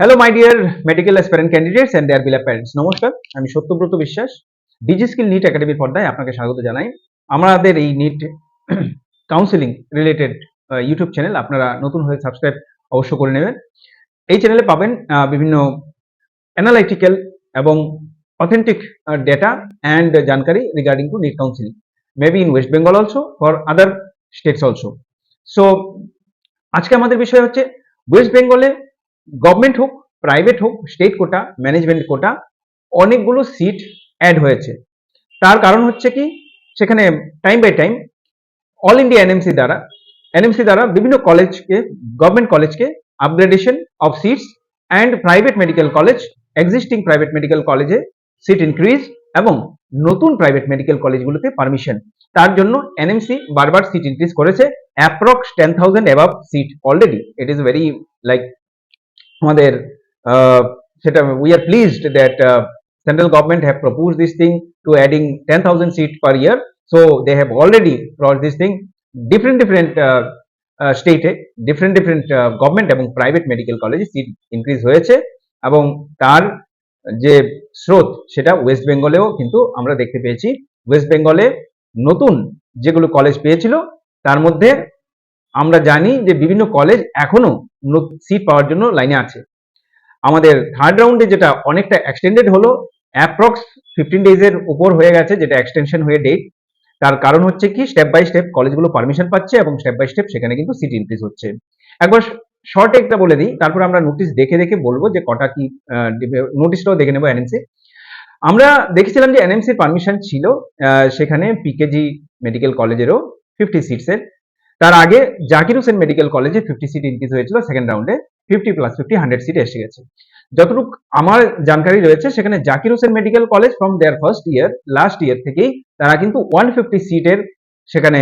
Hello my dear medical aspirant candidates and their বিলা parents নমস্কার, আমি সত্যব্রত বিশ্বাস ডিজি স্কিল নিট একাডেমির পর্দায় আপনাকে স্বাগত জানাই। আমাদের এই NEET counselling related YouTube channel আপনারা নতুন হয়ে সাবস্ক্রাইব অবশ্য করে নেবেন। এই চ্যানেলে পাবেন বিভিন্ন অ্যানালাইটিক্যাল এবং অথেন্টিক ডেটা অ্যান্ড জানকারি regarding to NEET counselling maybe in West Bengal also for other states also so আজকে আমাদের বিষয় হচ্ছে ওয়েস্ট বেঙ্গলে গভর্নমেন্ট হোক প্রাইভেট হোক স্টেট কোটা ম্যানেজমেন্ট কোটা, অনেকগুলো সিট অ্যাড হয়েছে। তার কারণ হচ্ছে কি, সেখানে time by time all India NMC দ্বারা এনএমসি দ্বারা বিভিন্ন কলেজকে গভর্নমেন্ট কলেজকে upgradation of seats and private medical college existing private medical কলেজে সিট ইনক্রিজ এবং নতুন প্রাইভেট মেডিকেল কলেজগুলোতে পারমিশন তার জন্য এনএমসি বারবার সিট ইনক্রিজ করেছে approx ten thousand above seat already it is very like আমাদের সেটা we are pleased that central government have propose this thing to adding ten thousand seat per year so they have already brought this thing different different স্টেটে different different government এবং private medical কলেজে seat increase হয়েছে এবং তার যে স্রোত, সেটা West বেঙ্গলেও কিন্তু আমরা দেখতে পেয়েছি। ওয়েস্ট বেঙ্গলে নতুন যেগুলো কলেজ পেয়েছিল, তার মধ্যে আমরা জানি যে বিভিন্ন কলেজ এখনও সিট পাওয়ার জন্য লাইনে আছে। আমাদের থার্ড রাউন্ডে যেটা অনেকটা এক্সটেন্ডেড হলো অ্যাপ্রক্স ফিফটিন ডেজের উপর হয়ে গেছে যেটা এক্সটেনশন হয়ে ডেট তার কারণ হচ্ছে কি স্টেপ বাই স্টেপ কলেজগুলো পারমিশন পাচ্ছে এবং স্টেপ বাই স্টেপ সেখানে কিন্তু সিট ইনক্রিজ হচ্ছে। একবার শর্ট একটা বলে দিই, তারপর আমরা নোটিশ দেখে দেখে বলব যে কটা কি নোটিশটাও দেখে নেব এনএমসি আমরা দেখেছিলাম যে এনএমসি পারমিশন ছিল সেখানে পিকেজি মেডিকেল কলেজেরও ফিফটি সিটসের তার আগে জাকির হোসেন মেডিকেল কলেজে ফিফটি সিট ইনক্রিজ হয়েছিল সেকেন্ড রাউন্ডে fifty plus fifty hundred seat এসে গেছে। যতটুকু আমার জানকারি রয়েছে, সেখানে Zakir Hossain medical college from their first year last year থেকেই তারা কিন্তু ওয়ান ফিফটি সিটের সেখানে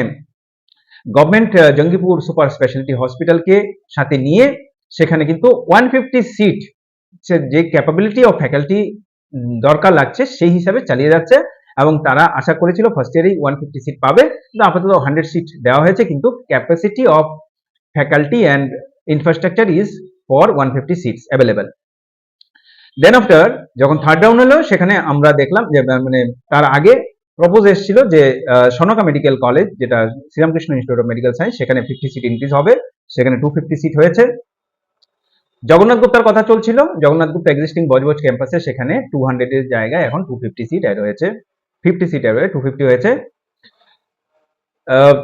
গভর্নমেন্ট জঙ্গিপুর সুপার স্পেশালিটি হসপিটালকে সাথে নিয়ে সেখানে কিন্তু ওয়ান ফিফটি সিট যে ক্যাপাবিলিটি অফ ফ্যাকাল্টি দরকার লাগছে, সেই হিসাবে চালিয়ে যাচ্ছে। এবং তারা আশা করেছিল ফার্স্ট ইয়ারেই ওয়ান ফিফটি সিট পাবে। কিন্তু আপাতত হান্ড্রেড সিট দেওয়া হয়েছে, কিন্তু capacity of faculty and infrastructure is for one fifty seats available then after যখন থার্ড রাউন্ড হলো, সেখানে আমরা দেখলাম যে মানে তার আগে প্রপোজ এসেছিল যে সনকা মেডিকেল কলেজ যেটা Sriramakrishna institute of medical science সেখানে ফিফটি সিট ইনক্রিজ হবে। সেখানে টু ফিফটি সিট হয়েছে। জগন্নাথ গুপ্তার কথা চলছিল। জগন্নাথ গুপ্তা এক্সিস্টিং বজবজ ক্যাম্পাসে সেখানে টু হান্ড্রেডের জায়গায় এখন টু ফিফটি সিট অ্যাড হয়েছে। ফিফটি সিট অ্যাড হয়ে টু ফিফটি হয়েছে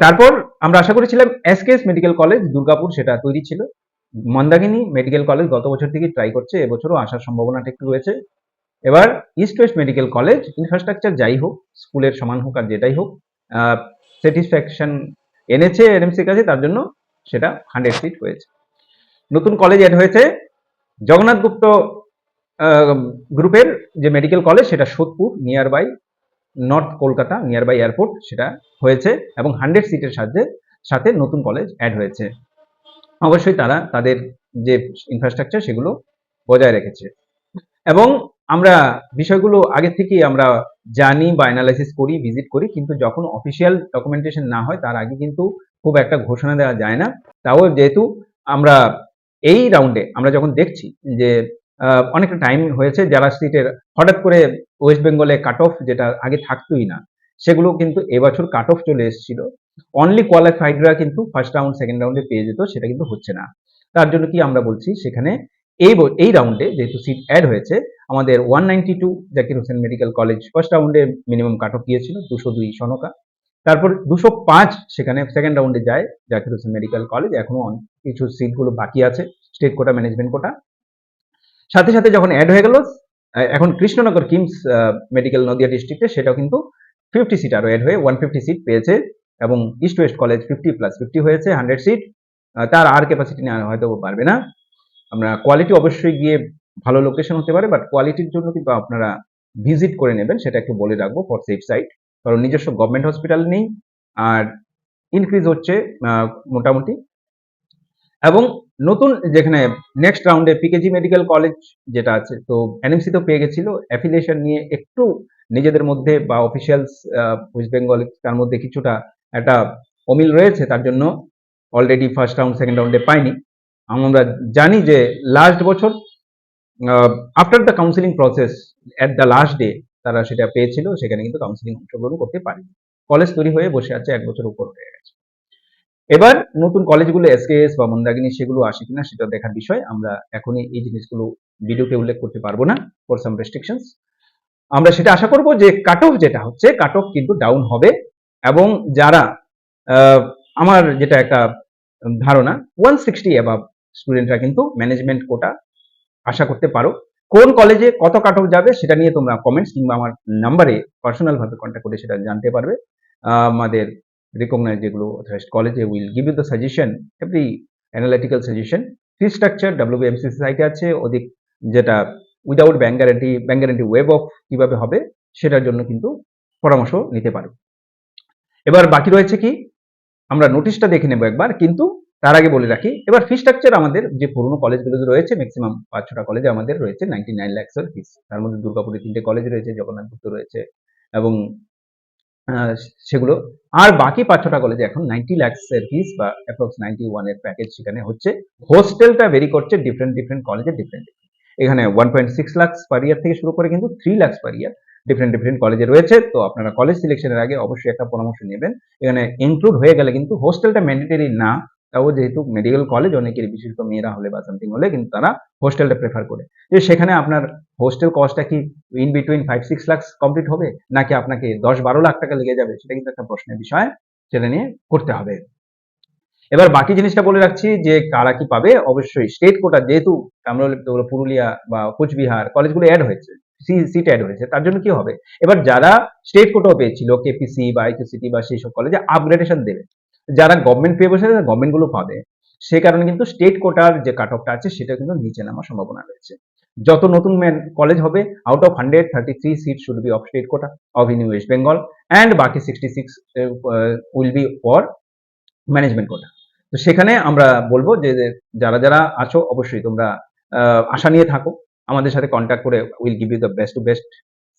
তারপর আমরা আশা করেছিলাম এসকেএস মেডিকেল কলেজ দুর্গাপুর, সেটা তৈরি ছিল। মন্দাকিনী মেডিকেল কলেজ গত বছর থেকে ট্রাই করছে, এবছরও আসার সম্ভাবনাটা একটু রয়েছে। এবার East West medical college infrastructure যাই হোক, স্কুলের সমান হোক আর যেটাই হোক স্যাটিসফ্যাকশন এনেছে এনএমসির কাছে, তার জন্য সেটা হান্ড্রেড সিট হয়েছে। নতুন কলেজ অ্যাড হয়েছে জগন্নাথ গুপ্ত গ্রুপের যে মেডিকেল কলেজ সেটা Sodepur near by north Kolkata near by airport সেটা হয়েছে এবং হান্ড্রেড সিটের সাথে সাথে নতুন কলেজ অ্যাড হয়েছে। অবশ্যই তারা তাদের যে ইনফ্রাস্ট্রাকচার সেগুলো বজায় রেখেছে। এবং আমরা বিষয়গুলো আগে থেকেই আমরা জানি বা অ্যানালাইসিস করি ভিজিট করি, কিন্তু যখন অফিসিয়াল ডকুমেন্টেশন না হয় তার আগে কিন্তু খুব একটা ঘোষণা দেওয়া যায় না। তাও যেহেতু আমরা এই রাউন্ডে আমরা যখন দেখছি যে অনেকটা টাইম হয়েছে যারা সিটের হঠাৎ করে ওয়েস্ট বেঙ্গলে কাট অফ যেটা আগে থাকতোই না, সেগুলো কিন্তু এবছর কাট অফ চলে এসেছিল। অনলি কোয়ালিফাইডরা কিন্তু ফার্স্ট রাউন্ড সেকেন্ড রাউন্ডে পেয়ে যেত, সেটা কিন্তু হচ্ছে না। তার জন্য কি আমরা বলছি, সেখানে এই এই রাউন্ডে যেহেতু সিট অ্যাড হয়েছে, আমাদের one ninety two Zakir Hossain medical college first রাউন্ডে মিনিমাম কাট অফ দিয়েছিল, দুশো দুই সনকা। তারপর দুশো পাঁচ সেখানে সেকেন্ড রাউন্ডে যায় জাকির হোসেন মেডিকেল কলেজ এখনও কিছু সিটগুলো বাকি আছে স্টেট কোটা ম্যানেজমেন্ট কোটা সাথে সাথে যখন অ্যাড হয়ে গেল এখন কৃষ্ণনগর কিমস মেডিকেল নদিয়া ডিস্ট্রিক্টে সেটাও কিন্তু ফিফটি সিট আরও অ্যাড হয়ে ওয়ান ফিফটি সিট পেয়েছে এবং East West college fifty plus fifty হয়েছে হান্ড্রেড সিট তার আর ক্যাপাসিটি নেওয়া হয়তো পারবে না। আমরা কোয়ালিটি অবশ্যই গিয়ে ভালো লোকেশন হতে পারে বাট কোয়ালিটির জন্য কিন্তু আপনারা ভিজিট করে নেবেন, সেটা একটু বলে রাখব ফর সেফ সাইট কারণ নিজস্ব গভর্নমেন্ট হসপিটাল নেই, আর ইনক্রিজ হচ্ছে মোটামুটি। এবং নতুন যেখানে নেক্সট রাউন্ডে পিকেজি মেডিকেল কলেজ যেটা আছে, তো এনএমসি তো পেয়ে গেছিল। অ্যাফিলিয়েশন নিয়ে একটু নিজেদের মধ্যে বা অফিসিয়ালস ওয়েস্ট বেঙ্গল তার মধ্যে কিছুটা একটা অমিল রয়েছে, তার জন্য অলরেডি ফার্স্ট রাউন্ড সেকেন্ড রাউন্ডে পাইনি। আমরা জানি যে লাস্ট বছর after the counselling process at the last day তারা সেটা পেয়েছিল, সেখানে কিন্তু কাউন্সিলিং অংশগ্রহণ করতে পারেনি। কলেজ তৈরি হয়ে বসে আছে এক বছর উপর হয়ে গেছে। এবার নতুন কলেজগুলো এসকেএস বা মন্দাগিনী সেগুলো আসে কিনা সেটা দেখার বিষয়। আমরা এখনই এই জিনিসগুলো ভিডিওতে উল্লেখ করতে পারব না ফর সাম রেস্ট্রিকশনস আমরা সেটা আশা করব যে কাট অফ যেটা হচ্ছে কাট অফ কিন্তু ডাউন হবে এবং যারা আমার যেটা একটা ধারণা ওয়ান সিক্সটি অ্যাবাভ স্টুডেন্টরা কিন্তু ম্যানেজমেন্ট কোটা আশা করতে পারো। কোন কলেজে কত কাট অফ যাবে সেটা নিয়ে তোমরা কমেন্টস কিংবা আমার নাম্বারে পার্সোনালভাবে কন্ট্যাক্ট করে সেটা জানতে পারবে। আমাদের রিকগনাইজ যেগুলো অথরাইজড কলেজে will give you the suggestion every analytical suggestion fee structure WBMCC সাইটে আছে, ওদিক যেটা without bank guarantee bank guarantee waive off কীভাবে হবে, সেটার জন্য কিন্তু পরামর্শ নিতে পারো। এবার বাকি রয়েছে কি? আমরা নোটিশটা দেখে নেব একবার, কিন্তু তার আগে বলে রাখি, এবার ফি স্ট্রাকচার আমাদের যে পুরনো কলেজগুলো রয়েছে ম্যাক্সিমাম পাঁচ ছটা কলেজে আমাদের রয়েছে নাইনটি নাইন ল্যাক্সের ফিস তার মধ্যে দুর্গাপুরে তিনটে কলেজ রয়েছে, জগন্নাথপুর রয়েছে, এবং সেগুলো। আর বাকি পাঁচ ছটা কলেজে এখন নাইনটি ল্যাক্সের ফিস বা অ্যাপ্রক্স নাইনটি ওয়ানের প্যাকেজ সেখানে হচ্ছে। হোস্টেলটা ভেরি করছে ডিফারেন্ট ডিফারেন্ট কলেজে ডিফারেন্ট এখানে one point six lakhs per year থেকে শুরু করে কিন্তু three lakhs per year different different কলেজে রয়েছে। তো আপনারা কলেজ সিলেকশনের আগে অবশ্যই একটা পরামর্শ নেবেন। এখানে ইনক্লুড হয়ে গেলে কিন্তু হোস্টেলটা ম্যান্ডেটরি না। তাও যেহেতু মেডিকেল কলেজ অনেকের বিশেষত মেয়েরা হলে বা সামথিং হলে কিন্তু তারা হোস্টেলটা প্রেফার করে। যে সেখানে আপনার হোস্টেল কস্টটা কি in between five six lakh complete হবে? নাকি আপনাকে দশ, বারো লাখ টাকা লেগে যাবে? সেটা কিন্তু একটা প্রশ্নের বিষয় সেটা নিয়ে করতে হবে। এবার বাকি জিনিসটা বলে রাখছি যে কারা কি পাবে? অবশ্যই স্টেট কোটা যেহেতু আমরা বলি পুরুলিয়া বা কোচবিহার কলেজগুলো অ্যাড হয়েছে সিট অ্যাড হয়েছে, তার জন্য কি হবে? এবার যারা স্টেট কোটাও পেয়েছিল কেপিসি বা আইকিউসিটি বা সেই সব কলেজে আপগ্রেডেশন দেবে। যারা গভর্নমেন্ট পেয়ে বসে গভর্নমেন্টগুলো পাবে। সে কারণে কিন্তু স্টেট কোটার যে কাট অফটা আছে, সেটা কিন্তু নিচে নামার সম্ভাবনা রয়েছে। যত নতুন কলেজ হবে out of hundred thirty three seat should be of state quota of in West Bengal and বাকি sixty six will be for management quota তো সেখানে আমরা বলব যে যে, যারা যারা আছো, অবশ্যই তোমরা আশা নিয়ে থাকো। আমাদের সাথে কন্ট্যাক্ট করে will give you the best to best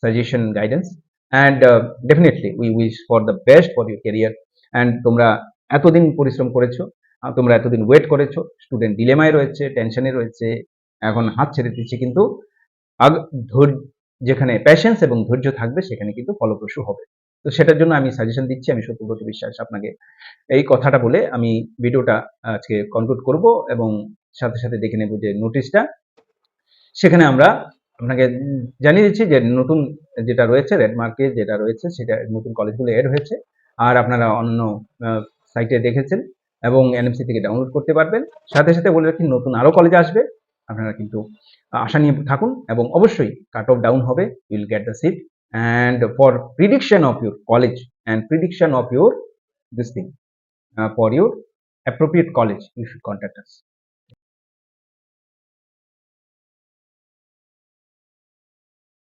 suggestion guidance and definitely we wish for the best for your career and তোমরা এতদিন পরিশ্রম করেছ তোমরা এতদিন ওয়েট করেছ স্টুডেন্ট ডিলেমায় রয়েছে টেনশনে রয়েছে, এখন হাত ছেড়ে দিচ্ছে, কিন্তু যেখানে প্যাশেন্স এবং ধৈর্য থাকবে, সেখানে কিন্তু ফলপ্রসূ হবে। তো সেটার জন্য আমি সাজেশন দিচ্ছি, আমি সত্যব্রত বিশ্বাস আপনাকে এই কথাটা বলে আমি ভিডিওটা আজকে কনক্লুড করব এবং সাথে সাথে দেখে নেব যে নোটিশটা সেখানে আমরা আপনাকে জানিয়ে দিচ্ছি যে নতুন যেটা রয়েছে রেড মার্কে যেটা রয়েছে, সেটা নতুন কলেজগুলো এড হয়েছে। আর আপনারা অন্য সাইটে দেখেছেন এবং এনএমসি থেকে ডাউনলোড করতে পারবেন। সাথে সাথে বলে রাখি, নতুন আরও কলেজ আসবে। আপনারা কিন্তু আশা নিয়ে থাকুন এবং অবশ্যই কাট অফ ডাউন হবে। Will get the seat and for prediction of your college and prediction of your this thing for your appropriate college you should contact